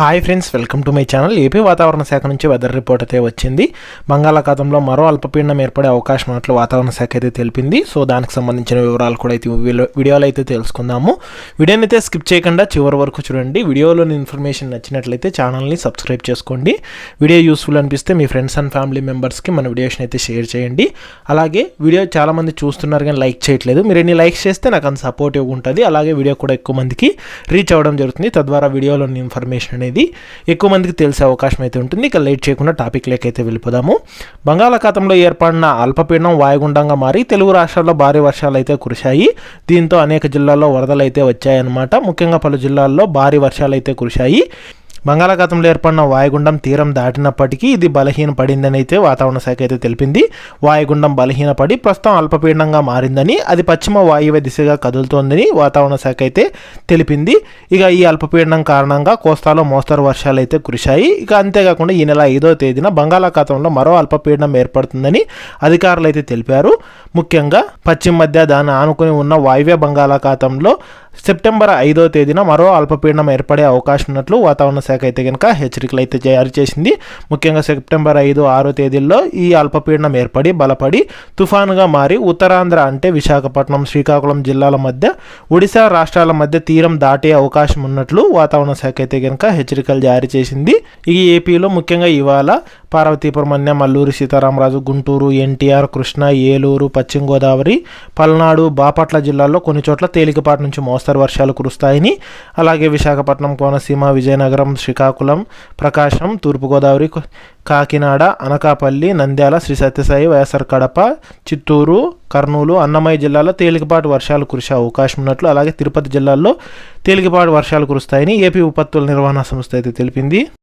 Hi friends welcome to my channel AP వాతావరణ శాఖ నుంచి వెదర్ రిపోర్ట్ అయితే వచ్చింది. బంగాళాఖాతంలో మరో అల్పపీడనం ఏర్పడే అవకాశం ఉన్నట్లు వాతావరణ శాఖ అయితే తెలిపింది. సో దానికి సంబంధించిన వివరాలు కూడా అయితే వీడియోలో అయితే తెలుసుకుందాము. వీడియోని అయితే స్కిప్ చేయకుండా చివరి వరకు చూడండి. వీడియోలోని ఇన్ఫర్మేషన్ నచ్చినట్లయితే ఛానల్ని సబ్స్క్రైబ్ చేసుకోండి. వీడియో యూస్ఫుల్ అనిపిస్తే మీ ఫ్రెండ్స్ అండ్ ఫ్యామిలీ మెంబర్స్కి మన వీడియోస్ని అయితే షేర్ చేయండి. అలాగే వీడియో చాలామంది చూస్తున్నారు కానీ లైక్ చేయట్లేదు. మీరు ఎన్ని లైక్స్ చేస్తే నాకు అంత సపోర్టివ్గా ఉంటుంది. అలాగే వీడియో కూడా ఎక్కువ మందికి రీచ్ అవ్వడం జరుగుతుంది. తద్వారా వీడియోలోని ఇన్ఫర్మేషన్ అనేది ఎక్కువ మందికి తెలిసే అవకాశం అయితే ఉంటుంది. ఇక లేట్ చేయకుండా టాపిక్ అయితే వెళ్ళిపోదాము. బంగాళాఖాతంలో ఏర్పడిన అల్పపీడనం వాయుగుండంగా మారి తెలుగు రాష్ట్రాల్లో భారీ వర్షాలు అయితే కురిశాయి. దీంతో అనేక జిల్లాల్లో వరదలు అయితే వచ్చాయన్నమాట. ముఖ్యంగా పలు జిల్లాల్లో భారీ వర్షాలు అయితే కురిశాయి. బంగాళాఖాతంలో ఏర్పడిన వాయుగుండం తీరం దాటినప్పటికీ ఇది బలహీనపడిందని అయితే వాతావరణ శాఖ అయితే తెలిపింది. వాయుగుండం బలహీనపడి ప్రస్తుతం అల్పపీడనంగా మారిందని అది పశ్చిమ వాయువ్య దిశగా కదులుతోందని వాతావరణ శాఖ అయితే తెలిపింది. ఇక ఈ అల్పపీడనం కారణంగా కోస్తాలో మోస్తరు వర్షాలు అయితే కురిశాయి. ఇక అంతేకాకుండా ఈ నెల ఐదో తేదీన బంగాళాఖాతంలో మరో అల్పపీడనం ఏర్పడుతుందని అధికారులు అయితే తెలిపారు. ముఖ్యంగా పశ్చిమ మధ్య దాన్ని ఆనుకుని ఉన్న వాయువ్య బంగాళాఖాతంలో సెప్టెంబర్ ఐదో తేదీన మరో అల్పపీడనం ఏర్పడే అవకాశం ఉన్నట్లు వాతావరణ శాఖ అయితే కనుక హెచ్చరికలు అయితే జారీ చేసింది. ముఖ్యంగా సెప్టెంబర్ ఐదు ఆరో తేదీల్లో ఈ అల్పపీడనం ఏర్పడి బలపడి తుఫానుగా మారి ఉత్తరాంధ్ర అంటే విశాఖపట్నం శ్రీకాకుళం జిల్లాల మధ్య ఒడిశా రాష్ట్రాల మధ్య తీరం దాటే అవకాశం ఉన్నట్లు వాతావరణ శాఖ అయితే కనుక హెచ్చరికలు జారీ చేసింది. ఈ ఏపీలో ముఖ్యంగా ఇవాళ పార్వతీపురమన్య మల్లూరు సీతారామరాజు గుంటూరు ఎన్టీఆర్ కృష్ణ ఏలూరు పశ్చిమ గోదావరి పల్నాడు బాపట్ల జిల్లాల్లో కొన్ని చోట్ల తేలికపాటి నుంచి మోస్తరు వర్షాలు కురుస్తాయని అలాగే విశాఖపట్నం కోనసీమ విజయనగరం శ్రీకాకుళం ప్రకాశం తూర్పుగోదావరి కాకినాడ అనకాపల్లి నంద్యాల శ్రీ సత్యసాయి వైఎస్ఆర్ కడప చిత్తూరు కర్నూలు అన్నమయ్య జిల్లాలో తేలికపాటి వర్షాలు కురిసే అవకాశం ఉన్నట్లు అలాగే తిరుపతి జిల్లాల్లో తేలికపాటి వర్షాలు కురుస్తాయని ఏపీ విపత్తుల నిర్వహణ సంస్థ అయితే తెలిపింది.